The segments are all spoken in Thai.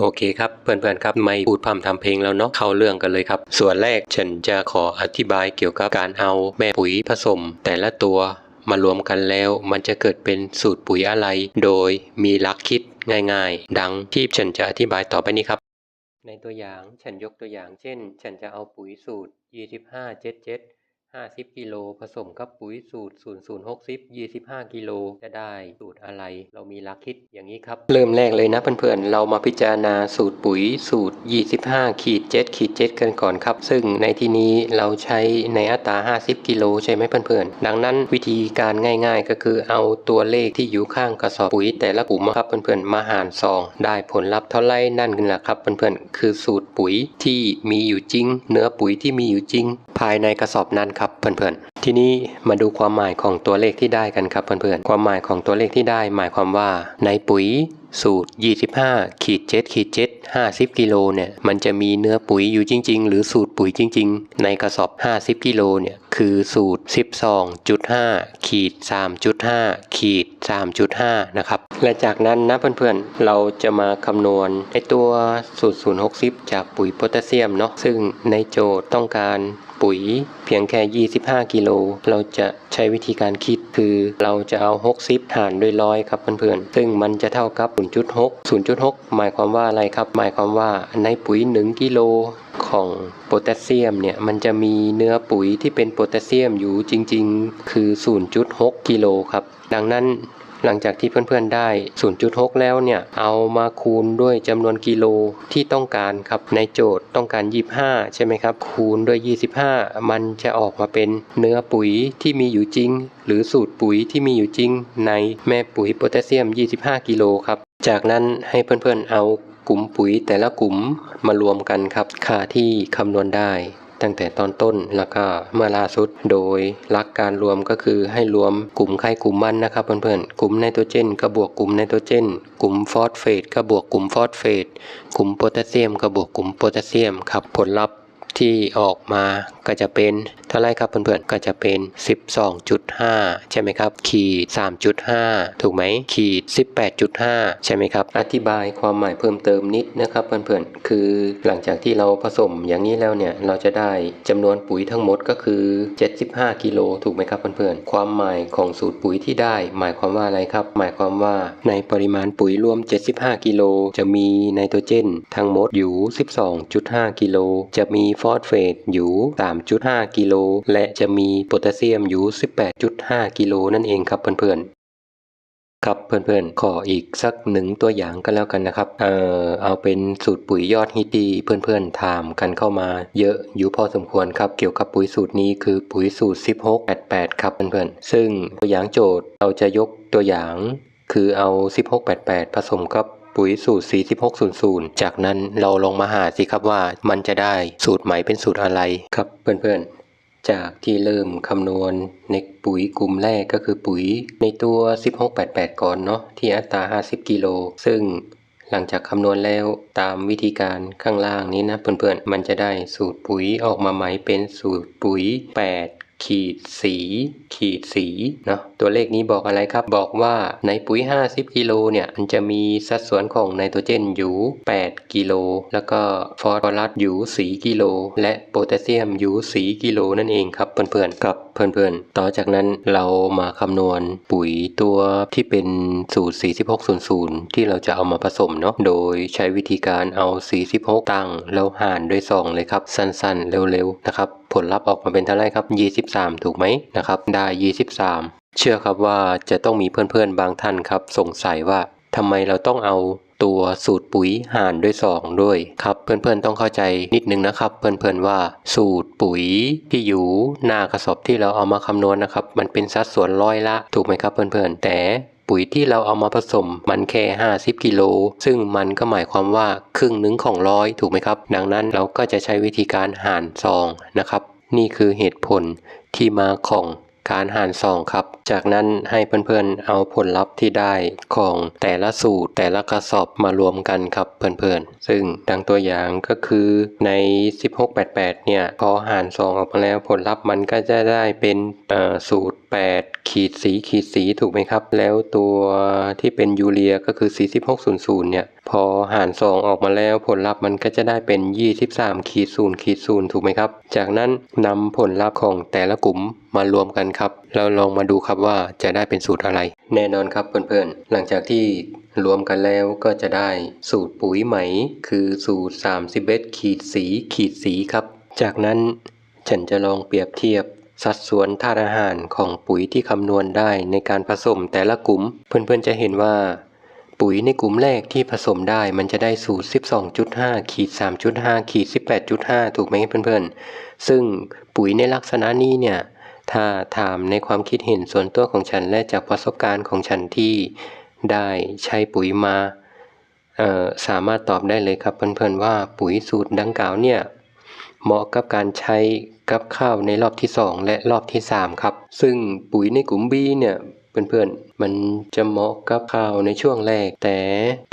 โอเคครับเพื่อนๆครับไม่พูดพร่ำทำเพลงแล้วเนาะเข้าเรื่องกันเลยครับ ส่วนแรกฉันจะขออธิบายเกี่ยวกับการเอาแม่ปุ๋ยผสม แต่ละตัวมารวมกันแล้ว มันจะเกิดเป็นสูตรปุ๋ยอะไร โดยมีหลักคิดง่ายๆ ดังที่ฉันจะอธิบายต่อไปนี้ครับ ในตัวอย่างฉันยกตัวอย่างเช่น ฉันจะเอาปุ๋ยสูตร 25 77 50กิโลผสมกับปุ๋ยสูตร0060 25กิโลจะได้สูตรอะไร เรามีหลักคิดอย่างนี้ครับ เริ่มแรกเลยนะเพื่อนๆ เรามาพิจารณาสูตรปุ๋ยสูตร25ขีด7ขีด7กันก่อนครับ ซึ่งในที่นี้เราใช้ในอัตรา50กิโลใช่ไหมเพื่อนๆ ดังนั้นวิธีการง่ายๆ ก็คือเอาตัวเลขที่อยู่ข้างกระสอบปุ๋ยแต่ละกลุ่มครับเพื่อนๆมาหารซองได้ผลลัพธ์เท่าไรนั่นคือแหละครับเพื่อนๆคือสูตรปุ๋ยที่มีอยู่จริง เนื้อปุ๋ยที่มีอยู่จริง ภายในกระสอบนั้นครับเพื่อนๆ ทีนี้มาดูความหมายของตัวเลขที่ได้กันครับเพื่อนๆ ความหมายของตัวเลขที่ได้ หมายความว่า ในปุ๋ย สูตร 25ขีด7ขีด7 50กิโลเนี่ยมันจะมีเนื้อปุ๋ยอยู่จริง ๆ หรือสูตรปุ๋ยจริง ๆ ในกระสอบ 50 กิโลเนี่ยคือสูตร 12.5ขีด3.5ขีด3.5นะครับและจากนั้นนะเพื่อนๆ เราจะมาคำนวณไอตัวสูตร 060 จากปุ๋ยโพแทสเซียมเนาะซึ่งในโจทย์ต้องการปุ๋ยเพียงแค่ 25 กิโล เราจะใช้วิธีการคิด คือเราจะเอา60หารด้วยร้อยครับเพื่อนๆ ซึ่งมันจะเท่ากับ 0.6 0.6 หมายความว่าอะไรครับ หมายความว่าในปุ๋ย 1กิโลของโพแทสเซียมเนี่ยมันจะมีเนื้อปุ๋ยที่เป็นโพแทสเซียมอยู่จริง ๆ คือ 0.6 กิโลครับ ดังนั้น หลังจากที่เพื่อนๆได้ 0.6 แล้วเนี่ย เอามาคูณด้วยจำนวนกิโลที่ต้องการครับ ในโจทย์ต้องการ 25 ใช่ไหมครับ คูณด้วย 25 มันจะออกมาเป็นเนื้อปุ๋ยที่มีอยู่จริง หรือสูตรปุ๋ยที่มีอยู่จริง ในแม่ปุ๋ยโพแทสเซียม 25 กิโลครับ จากนั้นให้เพื่อนๆเอากลุ่มปุ๋ยแต่ละกลุ่มมารวมกันครับ ค่าที่คำนวณได้ ตั้งแต่ตอนต้นแล้วก็เมื่อล่าสุดโดยหลักการรวมก็คือให้รวมกลุ่มไข่กลุ่มมันนะครับเพื่อนๆกลุ่มไนโตรเจนก็บวกกลุ่มไนโตรเจน กลุ่มฟอสเฟตก็บวกกลุ่มฟอสเฟตกลุ่มโพแทสเซียมก็บวกกลุ่มโพแทสเซียมครับผลลัพธ์ที่ออกมา ก็จะเป็นเท่าไรครับเพื่อนๆก็จะเป็น 12.5 ใช่ไหมครับ ขีด 3.5 ถูกไหมขีด 18.5 ใช่ไหมครับ อธิบายความหมายเพิ่มเติมนิดนะครับเพื่อนๆคือหลังจากที่เราผสมอย่างนี้แล้วเนี่ยเราจะได้จำนวนปุ๋ยทั้งหมดก็คือ 75 กิโลถูกไหมครับเพื่อนๆความหมายของสูตรปุ๋ยที่ได้ หมายความว่าอะไรครับ หมายความว่าในปริมาณปุ๋ยรวม 75 กิโลจะมีไนโตรเจนทั้งหมดอยู่ 12.5 กิโลจะมีฟอสเฟตอยู่3.5 กิโล และจะมีโพแทสเซียมอยู่ 18.5 กิโลนั่นเองครับเพื่อนๆครับเพื่อนๆ ขออีกสักหนึ่งตัวอย่างก็แล้วกันนะครับ เอ่อเอาเป็นสูตรปุ๋ยยอดฮิตดีเพื่อนๆถามกันเข้ามา เยอะอยู่พอสมควรครับ เกี่ยวกับปุ๋ยสูตรนี้คือปุ๋ยสูตร 1688 ครับเพื่อนๆ ซึ่งตัวอย่างโจทย์เราจะยกตัวอย่าง คือเอา 1688 ผสมกับ ปุ๋ยสูตร 4600 จากนั้นเราลองมาหาสิครับว่ามันจะได้สูตรใหม่เป็นสูตรอะไรครับเพื่อนๆ จากที่เริ่มคำนวณในปุ๋ยกลุ่มแรกก็คือปุ๋ยในตัว 1688 ก่อนเนาะที่อัตรา 50 กิโล ซึ่งหลังจากคำนวณแล้วตามวิธีการข้างล่างนี้นะเพื่อนๆ มันจะได้สูตรปุ๋ยออกมาใหม่เป็นสูตรปุ๋ย 8 ขีดสี ขีดสีเนาะตัวเลขนี้บอกอะไรครับ บอกว่าในปุ๋ย 50 กิโลเนี่ยมันจะมีสัดส่วนของไนโตรเจนอยู่ 8 กิโล แล้วก็ฟอสฟอรัสอยู่ 4 กิโล และโพแทสเซียมอยู่ 4 กิโลนั่นเองครับเพื่อนๆกับเพื่อนๆ ต่อจากนั้นเรามาคำนวณปุ๋ยตัวที่เป็นสูตร 4600 ที่เราจะเอามาผสมเนาะ โดยใช้วิธีการเอา 46 ตั้งแล้วหารด้วย 2 เลยครับ สั้นๆ เร็วๆ นะครับ ผลลัพธ์ออกมาเป็นเท่าไรครับ 23 ถูกไหมนะครับได้ 23 เชื่อครับว่าจะต้องมีเพื่อนๆบางท่านครับ สงสัยว่าทำไมเราต้องเอาตัวสูตรปุ๋ยหารด้วย 2 ด้วยครับ เพื่อนๆต้องเข้าใจนิดนึงนะครับ เพื่อนๆว่าสูตรปุ๋ยที่อยู่หน้ากระสอบที่เราเอามาคำนวณนะครับ มันเป็นสัดส่วนร้อยละ ถูกไหมครับเพื่อนๆแต่ ปุ๋ยที่เราเอามาผสมมันแค่ 50 กิโล ซึ่งมันก็หมายความว่าครึ่งหนึ่งของร้อยถูกไหมครับ ดังนั้นเราก็จะใช้วิธีการหารซองนะครับ นี่คือเหตุผลที่มาของการหารซองครับ จากนั้นให้เพื่อนๆ เอาผลลัพธ์ที่ได้ของแต่ละสูตรแต่ละกระสอบมารวมกันครับเพื่อนๆ ซึ่งดังตัวอย่างก็คือใน 1688 เนี่ยพอหารซองออกมาแล้วผลลัพธ์มันก็จะได้เป็นสูตร8 ขีดสีขีดสีถูกไหมครับ แล้วตัวที่เป็นยูเรียก็คือ 4600 เนี่ย พอหาร 2 ออกมาแล้วผลลัพธ์มันก็จะได้เป็น 23 ขีด0ขีด0ถูกไหมครับ จากนั้นนำผลลัพธ์ของแต่ละกลุ่มมารวมกันครับ เราลองมาดูครับว่าจะได้เป็นสูตรอะไร แน่นอนครับเพื่อนๆ หลังจากที่รวมกันแล้วก็จะได้สูตรปุ๋ยไหม คือสูตร 31 ขีดสีขีดสีครับ จากนั้นฉันจะลองเปรียบเทียบ สัดส่วนธาตุอาหารของปุ๋ยที่คำนวณได้ในการผสมแต่ละกลุ่ม เพื่อนๆจะเห็นว่า ปุ๋ยในกลุ่มแรกที่ผสมได้มันจะได้สูตร 12.5ขีด3.5ขีด18.5 ถูกไหมเพื่อนๆ ซึ่งปุ๋ยในลักษณะนี้เนี่ย ถ้าถามในความคิดเห็นส่วนตัวของฉันและจากประสบการณ์ของฉันที่ได้ใช้ปุ๋ยมาสามารถตอบได้เลยครับเพื่อนๆว่าปุ๋ยสูตรดังกล่าวเนี่ยเหมาะกับการใช้ กับข้าวในรอบที่ 2 และรอบที่ 3 ครับ ซึ่งปุ๋ยในกลุ่ม B เนี่ยเพื่อนๆ มันจะเหมาะกับข้าวในช่วงแรก แต่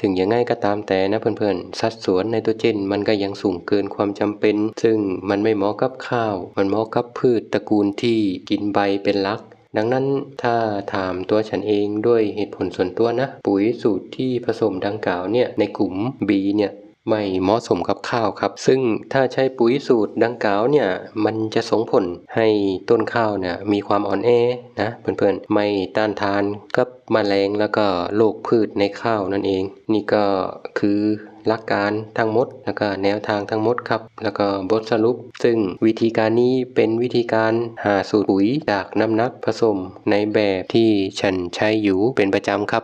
ถึงยังไงก็ตามแต่นะเพื่อนๆ สัดส่วนไนโตรเจนมันก็ยังสูงเกินความจำเป็น ซึ่งมันไม่เหมาะกับข้าว มันเหมาะกับพืชตระกูลที่กินใบเป็นหลักดังนั้นถ้าถามตัวฉันเองด้วยเหตุผลส่วนตัวนะ ปุ๋ยสูตรที่ผสมดังกล่าวเนี่ยในกลุ่ม B เนี่ย ไม่เหมาะสมกับข้าวครับ ซึ่งถ้าใช้ปุ๋ยสูตรดังกล่าวเนี่ยมันจะส่งผลให้ต้นข้าวเนี่ยมีความอ่อนแอนะเพื่อนๆไม่ต้านทานกับแมลงแล้วก็โรคพืชในข้าวนั่นเอง นี่ก็คือหลักการทั้งหมด แล้วก็แนวทางทั้งหมดครับ แล้วก็บทสรุป ซึ่งวิธีการนี้เป็นวิธีการหาสูตรปุ๋ยจากน้ำหนักผสมในแบบที่ฉันใช้อยู่เป็นประจำครับ